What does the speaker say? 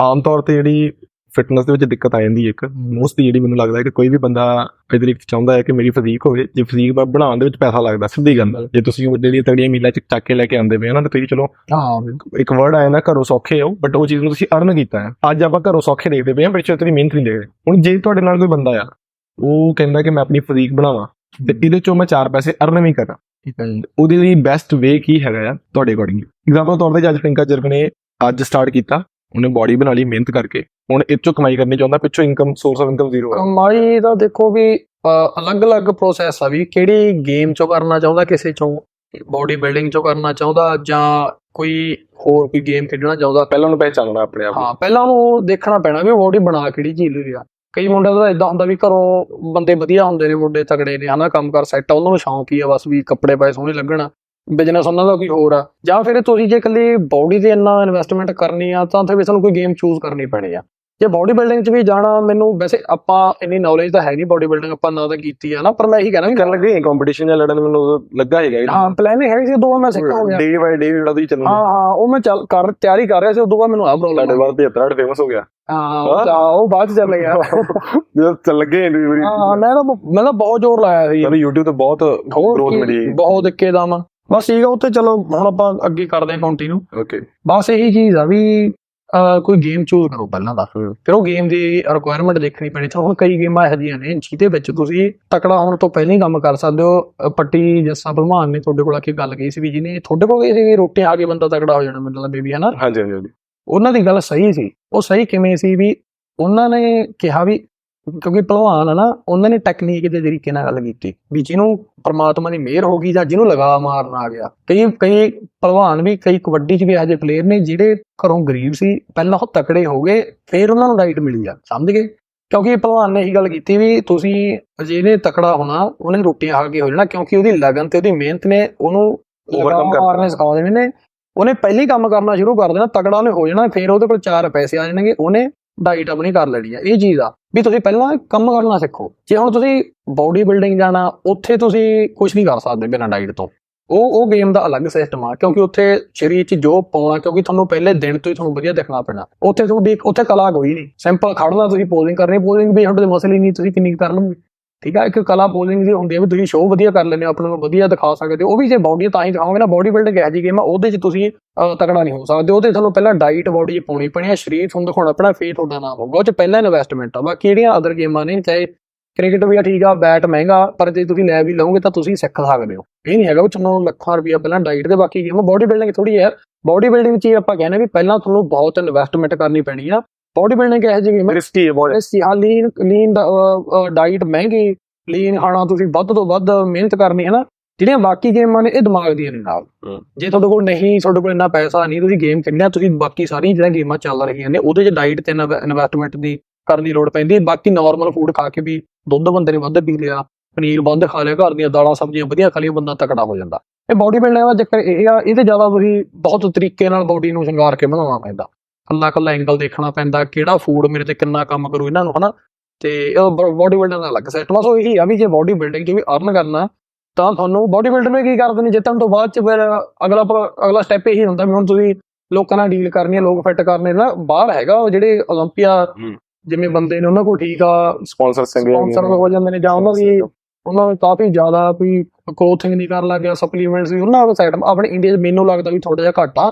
ਆਮ ਤੌਰ ਤੇ ਜਿਹੜੀ ਫਿਟਨੈਸ ਦੇ ਵਿੱਚ ਦਿੱਕਤ ਆ ਜਾਂਦੀ ਹੈ ਇੱਕ ਮੋਸਟਲੀ ਜਿਹੜੀ ਮੈਨੂੰ ਲੱਗਦਾ ਹੈ ਕਿ ਕੋਈ ਵੀ ਬੰਦਾ ਇਹਦੇ ਲਈ ਚਾਹੁੰਦਾ ਹੈ ਕਿ ਮੇਰੀ ਫਿਜ਼ੀਕ ਹੋਵੇ ਜੇ ਫਿਜ਼ੀਕ ਬਣਾਉਣ ਦੇ ਵਿੱਚ ਪੈਸਾ ਲੱਗਦਾ ਸਿੱਧੀ ਗੱਲ ਹੈ। ਜੇ ਤੁਸੀਂ ਉਹ ਜਿਹੜੀ ਤਗੜੀਆਂ ਮੀਲਾਂ ਚ ਚੱਕ ਕੇ ਲੈ ਕੇ ਆਉਂਦੇ ਪਏ ਹੋ ਨਾ ਤੇ ਤੁਸੀਂ ਚਲੋ ਹਾਂ ਇੱਕ ਵਰਡ ਆਇਆ ਨਾ ਘਰੋਂ ਸੌਖੇ ਹੋ ਬਟ ਉਹ ਚੀਜ਼ ਨੂੰ ਤੁਸੀਂ ਅਰਨ ਕੀਤਾ ਹੈ। ਅੱਜ ਆਪਾਂ ਘਰੋਂ ਸੌਖੇ ਦੇਖਦੇ ਪਏ ਹਾਂ ਪਿੱਛੇ ਤੇਰੀ ਮਿਹਨਤ ਨਹੀਂ ਦੇਖਦੇ। ਹੁਣ ਜੇ ਤੁਹਾਡੇ ਨਾਲ ਕੋਈ ਬੰਦਾ ਆ ਉਹ ਕਹਿੰਦਾ ਕਿ ਮੈਂ ਆਪਣੀ ਫਿਜ਼ੀਕ ਬਣਾਵਾਂ ਤੇ ਇਹਦੇ ਚੋਂ ਮੈਂ ਚਾਰ ਪੈਸੇ ਅਰਨ ਵੀ ਕਰਾਂ। ਠੀਕ ਹੈ। ਜੀ ਉਹਦੇ ਲਈ ਬੈਸਟ ਵੇ ਕੀ ਹੈਗਾ ਆ? ਤੁਹਾਡੇ ਅਕੋਰਡਿੰਗ ਐਗਜ਼ਾਮਪਲ ਤੌਰ ਤੇ ਜੱਜ ਪ੍ਰਿੰਕਾ ਜਰਗ ਨੇ ਅੱਜ ਸਟਾਰਟ ਕੀਤਾ ਉਹਨੇ ਬਾਡੀ ਬਣਾ ਲਈ ਮਿਹਨਤ ਕਰਕੇ। ਹੁਣ ਇਹ ਚੋਂ ਕਮਾਈ ਕਰਨੀ ਚਾਹੁੰਦਾ ਪਿੱਛੋਂ income source of income zero ਹੈ ਕਮਾਈ ਦਾ ਦੇਖੋ ਵੀ ਅਲੱਗ-ਅਲੱਗ ਪ੍ਰੋਸੈਸ ਆ ਵੀ ਕਿਹੜੀ ਗੇਮ ਚੋਂ ਕਰਨਾ ਚਾਹੁੰਦਾ ਕਿਸੇ ਚੋਂ ਬਾਡੀ ਬਿਲਡਿੰਗ ਚੋਂ ਕਰਨਾ ਚਾਹੁੰਦਾ ਜਾਂ ਕੋਈ ਹੋਰ ਕੋਈ ਗੇਮ ਖੇਡਣਾ ਚਾਹੁੰਦਾ। ਪਹਿਲਾਂ ਉਹਨੂੰ ਪਹਿਚਾਨਣਾ ਆਪਣੇ ਆਪ ਨੂੰ। ਹਾਂ ਪਹਿਲਾਂ ਉਹਨੂੰ ਦੇਖਣਾ ਪੈਣਾ ਵੀ ਬਾਡੀ ਬਣਾ ਕਿਹੜੀ ਚੀਜ਼ ਲਈ ਆ। ਕਈ ਮੁੰਡਿਆਂ ਦਾ ਇਦਾਂ ਹੁੰਦਾ ਵੀ ਘਰੋਂ ਬੰਦੇ ਵਧੀਆ ਹੁੰਦੇ ਨੇ ਮੁੰਡੇ ਤਗੜੇ ਨੇ ਹਨਾ ਕੰਮ ਕਰ ਸੈੱਟ ਆ ਉਹਨਾਂ ਨੂੰ ਸ਼ੌਂਕ ਹੀ ਆ ਬਸ ਵੀ ਕੱਪੜੇ ਪਾਏ ਸੋਹਣੇ ਲੱਗਣ। ਬਿਜ਼ਨਸ ਉਹਨਾਂ ਦਾ ਕੋਈ ਹੋਰ ਆ। ਜਾਂ ਫਿਰ ਤੁਸੀਂ ਜੇ ਇਕੱਲੀ ਬਾਡੀ ਤੇ ਇੰਨਾ ਇਨਵੈਸਟਮੈਂਟ ਕਰਨੀ ਆ ਤਾਂ ਫਿਰ ਤੁਹਾਨੂੰ ਕੋਈ ਗੇਮ ਚੂਜ਼ ਕਰਨੀ ਪੈਣੀ ਆ। ਜੇ ਬਾਡੀ ਬਿਲਡਿੰਗ 'ਚ ਵੀ ਜਾਣਾ ਮੈਨੂੰ ਵੈਸੇ ਆਪਾਂ ਇੰਨੀ ਨੌਲੇਜ ਤਾਂ ਹੈ ਨਹੀਂ ਬਾਡੀ ਬਿਲਡਿੰਗ ਆਪਾਂ ਨਾ ਤਾਂ ਕੀਤੀ ਆ ਨਾ ਪਰ ਮੈਂ ਇਹੀ ਕਹਿਣਾ ਵੀ ਕਰਨ ਲੱਗੇ ਕੰਪੀਟੀਸ਼ਨ ਜਾਂ ਲੜਨ ਮੈਨੂੰ ਉਦੋਂ ਲੱਗਾ ਹੈਗਾ ਹਾਂ ਪਲਾਨ ਹੈ ਸੀ ਦੋ ਮੈਂ ਸਿੱਖ ਹੋ ਗਿਆ। ਡੇ ਬਾਈ ਡੇ ਜਿਹੜਾ ਤੁਸੀਂ ਚੱਲਣਾ। ਹਾਂ ਹਾਂ ਉਹ ਮੈਂ ਚੱਲ ਕਰ ਤਿਆਰੀ ਕਰ ਰਿਹਾ ਸੀ ਉਦੋਂ ਬਾਅਦ ਮੈਨੂੰ ਆ ਪ੍ਰੋਬਲਮ ਬਾਅਦ 73 ਫੇਮਸ ਹੋ ਗਿਆ। ਹਾਂ ਉਹ ਬਾਅਦ ਚ ਚੱਲ ਗਿਆ। ਜਦੋਂ ਚੱਲ ਲੱਗੇ ਇੰਡੀਵਿਜੂਅਲੀ ਹਾਂ ਮੈਂ ਤਾਂ ਮੈਂ ਤਾਂ ਬਹੁਤ ਜ਼ੋਰ ਲਾਇਆ ਸੀ। ਮੈਨੂੰ YouTube ਤੇ ਬਹੁਤ ਕੀ, ਮਿਲੀ। ਬਹੁਤ ਇੱਕੇ ਦਾ ਵਾ ਬਸ ਠੀਕ ਆ ਉੱਥੇ ਚਲੋ ਹੁਣ ਆਪਾਂ ਅੱਗੇ ਕਰਦੇ ਹਾਂ ਕੰਟੀਨਿਊ ਓਕੇ ਬਸ ਇਹੀ ਚੀਜ਼ ਆ ਵੀ ਕੋਈ ਗੇਮ ਚੂਜ਼ ਕਰੋ ਪਹਿਲਾਂ ਦਾ ਫਿਰ ਉਹ ਗੇਮ ਦੀ ਰਿਕੁਆਇਰਮੈਂਟ ਦੇਖਣੀ ਪੈਣੀ। ਤਾਂ ਹੁਣ ਕਈ ਗੇਮਾਂ ਇਹੋ ਜਿਹੀਆਂ ਨੇ ਜਿਹਦੇ ਵਿੱਚ ਤੁਸੀਂ ਤਕੜਾ ਹੋਣ ਤੋਂ ਪਹਿਲਾਂ ਹੀ ਕੰਮ ਕਰ ਸਕਦੇ ਹੋ। ਪੱਟੀ ਜੱਸਾ ਭਲਵਾਨ ਨੇ ਤੁਹਾਡੇ ਕੋਲ ਆ ਕੇ ਗੱਲ ਕਹੀ ਸੀ ਵੀ ਜਿਹਨੇ ਤੁਹਾਡੇ ਕੋਲ ਗਈ ਸੀ ਰੋਟੀ ਆ ਕੇ ਬੰਦਾ ਤਕੜਾ ਹੋ ਜਾਣਾ ਮੈਨੂੰ ਲੱਗਦਾ ਬੇਬੀ ਹਨਾ? ਹਾਂਜੀ ਹਾਂਜੀ ਹਾਂਜੀ। ਉਹਨਾਂ ਦੀ ਗੱਲ ਸਹੀ ਸੀ। ਉਹ ਸਹੀ ਕਿਵੇਂ ਸੀ ਵੀ ਉਹਨਾਂ ਨੇ ਕਿਹਾ ਵੀ ਕਿਉਂਕਿ ਭਲਵਾਨ ਆ ਨਾ ਉਹਨਾਂ ਨੇ ਟੈਕਨੀਕ ਦੇ ਤਰੀਕੇ ਨਾਲ ਗੱਲ ਕੀਤੀ ਵੀ ਜਿਹਨੂੰ ਪ੍ਰਮਾਤਮਾ ਦੀ ਮਿਹਰ ਹੋ ਗਈ ਜਾਂ ਜਿਹਨੂੰ ਲਗਾ ਮਾਰਨ ਆ ਗਿਆ। ਕਈ ਕਈ ਭਲਵਾਨ ਵੀ ਕਈ ਕਬੱਡੀ 'ਚ ਵੀ ਜਿਹੇ ਪਲੇਅਰ ਨੇ ਜਿਹੜੇ ਘਰੋਂ ਗਰੀਬ ਸੀ ਪਹਿਲਾਂ ਉਹ ਤਕੜੇ ਹੋ ਗਏ ਫਿਰ ਉਹਨਾਂ ਨੂੰ ਰਾਈਟ ਮਿਲੀ ਆ ਸਮਝ ਗਏ? ਕਿਉਂਕਿ ਭਲਵਾਨ ਨੇ ਇਹੀ ਗੱਲ ਕੀਤੀ ਵੀ ਤੁਸੀਂ ਜਿਹਨੇ ਤਕੜਾ ਹੋਣਾ ਉਹਨੇ ਰੋਟੀਆਂ ਖਾ ਕੇ ਹੋ ਜਾਣਾ ਕਿਉਂਕਿ ਉਹਦੀ ਲਗਨ ਤੇ ਉਹਦੀ ਮਿਹਨਤ ਨੇ ਉਹਨੂੰ ਕਰਤਾ। ਮਾਰਨੇ ਸਿਖਾ ਦੇਣੇ ਨੇ। ਉਹਨੇ ਪਹਿਲੀ ਕੰਮ ਕਰਨਾ ਸ਼ੁਰੂ ਕਰ ਦੇਣਾ ਤਗੜਾ ਉਹਨੇ ਹੋ ਜਾਣਾ ਫਿਰ ਉਹਦੇ ਕੋਲ ਚਾਰ ਪੈਸੇ ਆ ਜਾਣਗੇ ਉਹਨੇ ਡਾਈਟ ਆਪਣੀ ਕਰ ਲੈਣੀ ਆ, ਇਹ ਚੀਜ਼ ਆ। ਵੀ ਤੁਸੀਂ ਪਹਿਲਾਂ ਕੰਮ ਕਰਨਾ ਸਿੱਖੋ। ਜੇ ਹੁਣ ਤੁਸੀਂ ਬਾਡੀ ਬਿਲਡਿੰਗ ਜਾਣਾ, ਉੱਥੇ ਤੁਸੀਂ ਕੁਝ ਨਹੀਂ ਕਰ ਸਕਦੇ ਬਿਨਾਂ ਡਾਈਟ ਤੋਂ। ਉਹ ਉਹ ਗੇਮ ਦਾ ਅਲੱਗ ਸਿਸਟਮ ਆ, ਕਿਉਂਕਿ ਉੱਥੇ ਸਰੀਰ 'ਚ ਜੋ ਪਾਉਣਾ, ਕਿਉਂਕਿ ਤੁਹਾਨੂੰ ਪਹਿਲੇ ਦਿਨ ਤੋਂ ਹੀ ਤੁਹਾਨੂੰ ਵਧੀਆ ਦਿਖਣਾ ਪੈਣਾ। ਉੱਥੇ ਤੁਹਾਡੀ, ਉੱਥੇ ਕਲਾ ਕੋਈ ਨਹੀਂ। ਸਿੰਪਲ ਖੜਨਾ ਤੁਸੀਂ ਪੋਜ਼ਿੰਗ ਕਰਨੀ ਪੋਜ਼ਿੰਗ ਵੀ ਤੁਹਾਡੇ ਮਸਲੇ ਨਹੀਂ, ਤੁਸੀਂ ਕਿੰਨੀ ਕੁ ਕਰ ਲਓਗੇ ਠੀਕ ਆ, ਇੱਕ ਕਲਾ ਪੋਜ਼ਿੰਗ ਦੀ ਹੁੰਦੀ ਹੈ ਵੀ ਤੁਸੀਂ ਸ਼ੋਅ ਵਧੀਆ ਕਰ ਲੈਂਦੇ ਹੋ, ਆਪਣੇ ਨੂੰ ਵਧੀਆ ਦਿਖਾ ਸਕਦੇ ਹੋ, ਉਹ ਵੀ ਜੇ ਬਾਡੀ ਤਾਂ ਹੀ ਦਿਖਾਓਗੇ ਨਾ ਬਾਡੀ ਬਿਲਡਿੰਗ ਇਹੋ ਜਿਹੀ ਗੇਮ ਆ, ਉਹਦੇ 'ਚ ਤੁਸੀਂ ਤਕੜਾ ਨਹੀਂ ਹੋ ਸਕਦੇ, ਉਹਦੇ ਤੁਹਾਨੂੰ ਪਹਿਲਾਂ ਡਾਈਟ ਬਾਡੀ 'ਚ ਪਾਉਣੀ ਪੈਣੀ ਹੈ ਸਰੀਰ ਤੁਹਾਨੂੰ ਦਿਖਾਉਣਾ ਪੈਣਾ, ਫੇਰ ਤੁਹਾਡਾ ਨਾਮ ਹੋਊਗਾ, ਉਹ 'ਚ ਪਹਿਲਾਂ ਇਨਵੈਸਟਮੈਂਟ ਆ, ਬਾਕੀ ਜਿਹੜੀਆਂ ਅਦਰ ਗੇਮਾਂ ਨੇ, ਚਾਹੇ ਕ੍ਰਿਕਟ ਵੀ ਆ, ਠੀਕ ਆ ਬੈਟ ਮਹਿੰਗਾ, ਪਰ ਜੇ ਤੁਸੀਂ ਲੈ ਵੀ ਲਓਗੇ ਤਾਂ ਤੁਸੀਂ ਸਿੱਖ ਸਕਦੇ ਹੋ, ਇਹ ਨਹੀਂ ਹੈਗਾ ਉਹ ਤੁਹਾਨੂੰ ਲੱਖਾਂ ਰੁਪਇਆ ਪਹਿਲਾਂ ਡਾਈਟ ਦੇ ਬਾਕੀ ਗੇਮ ਬਾਡੀ ਬਿਲਡਿੰਗ ਥੋੜੀ ਹੈ ਬਾਡੀ ਬਿਲਡਿੰਗ 'ਚ ਹੀ ਆਪਾਂ ਕਹਿੰਦੇ ਵੀ ਪਹਿਲਾਂ ਤੁਹਾਨੂੰ ਬਹੁਤ ਇਨਵੈਸਟਮੈਂਟ ਕਰਨੀ ਪੈਣੀ ਆ ਬਾਡੀ ਬਿਲਡਿੰਗ ਇਹੋ ਜਿਹੀ ਗੇਮ ਰਿਸਕੀ ਹੈ ਬਹੁਤ ਇਸ ਹਾਂ ਲੀਨ ਲੀਨ ਡਾਈਟ ਮਹਿੰਗੀ ਲੀਨ ਖਾਣਾ ਤੁਸੀਂ ਵੱਧ ਤੋਂ ਵੱਧ ਮਿਹਨਤ ਕਰਨੀ ਹੈ ਨਾ ਜਿਹੜੀਆਂ ਬਾਕੀ ਗੇਮਾਂ ਨੇ ਇਹ ਦਿਮਾਗ ਦੀਆਂ ਨੇ ਨਾਲ। ਜੇ ਤੁਹਾਡੇ ਕੋਲ ਨਹੀਂ ਤੁਹਾਡੇ ਕੋਲ ਇੰਨਾ ਪੈਸਾ ਨਹੀਂ ਤੁਸੀਂ ਗੇਮ ਖੇਡਣਾ ਤੁਸੀਂ ਬਾਕੀ ਸਾਰੀਆਂ ਜਿਹੜੀਆਂ ਗੇਮਾਂ ਚੱਲ ਰਹੀਆਂ ਨੇ ਉਹਦੇ 'ਚ ਡਾਈਟ ਤੇ ਇਨਵੈਸਟਮੈਂਟ ਦੀ ਕਰਨ ਦੀ ਲੋੜ ਪੈਂਦੀ ਹੈ। ਬਾਕੀ ਨਾਰਮਲ ਫੂਡ ਖਾ ਕੇ ਵੀ ਦੁੱਧ ਬੰਦੇ ਨੇ ਵੱਧ ਪੀ ਲਿਆ ਪਨੀਰ ਵੱਧ ਖਾ ਲਿਆ ਘਰ ਦੀਆਂ ਦਾਲਾਂ ਸਬਜ਼ੀਆਂ ਵਧੀਆ ਖਾ ਲਈਆਂ ਬੰਦਾ ਤਕੜਾ ਹੋ ਜਾਂਦਾ। ਇਹ ਬਾਡੀ ਬਿਲਡਿੰਗ ਦਾ ਚੱਕਰ ਇਹ ਆ ਇਹਦੇ ਜ਼ਿਆਦਾ ਤੁਸੀਂ ਬਹੁਤ ਤਰੀਕੇ ਨਾਲ ਬਾਡੀ ਨੂੰ ਸ਼ਿੰਗਾਰ ਕੇ ਬਣਾਉਣਾ ਪੈਂਦਾ। ਕੱਲਾ ਕੱਲਾ ਐਂਗਲ ਦੇਖਣਾ ਪੈਂਦਾ ਕਿਹੜਾ ਫੂਡ ਮੇਰੇ ਤੇ ਕਿੰਨਾ ਕੰਮ ਕਰੂ ਇਹਨਾਂ ਨੂੰ ਹਨਾ? ਤੇ ਬਾਡੀ ਬਿਲਡਰ ਦਾ ਅਲੱਗ ਸਿਸਟਮ ਸੋ ਇਹੀ ਆ ਵੀ ਜੇ ਬਾਡੀ ਬਿਲਡਿੰਗ ਚ ਵੀ ਅਰਨ ਕਰਨਾ ਤਾਂ ਤੁਹਾਨੂੰ ਬਾਡੀ ਬਿਲਡਰ ਨੇ ਕੀ ਕਰਦੇ ਨੇ ਜਿੱਤਣ ਤੋਂ ਬਾਅਦ ਚ ਫਿਰ ਅਗਲਾ ਅਗਲਾ ਸਟੈਪ ਇਹੀ ਹੁੰਦਾ ਵੀ ਹੁਣ ਤੁਸੀਂ ਲੋਕਾਂ ਨਾਲ ਡੀਲ ਕਰਨੀ ਹੈ ਲੋਕ ਫਿੱਟ ਕਰਨੇ ਨਾ ਬਾਹਰ ਹੈਗਾ ਉਹ ਜਿਹੜੇ 올림픽ਆ ਜਿਵੇਂ ਬੰਦੇ ਨੇ ਉਹਨਾਂ ਕੋਲ ਠੀਕ ਆ ਸਪਾਂਸਰ ਸੰਗੇ ਸਪਾਂਸਰ ਹੋ ਜਾਂਦੇ ਨੇ ਜਾਂ ਉਹਨਾਂ ਦੀ ਉਹਨਾਂ ਨੇ ਕਾਫੀ ਜ਼ਿਆਦਾ ਕੋਈ ਕਲੋਥਿੰਗ ਨਹੀਂ ਕਰ ਲੱਗਿਆ ਸਪਲੀਮੈਂਟਸ ਵੀ ਉਹਨਾਂ ਦਾ ਸਾਈਡ ਆਪਣੇ ਇੰਡੀਆ ਦੇ ਮੈਨੂੰ ਲੱਗਦਾ ਵੀ ਥੋੜਾ ਜਿਹਾ ਘੱਟ ਆ।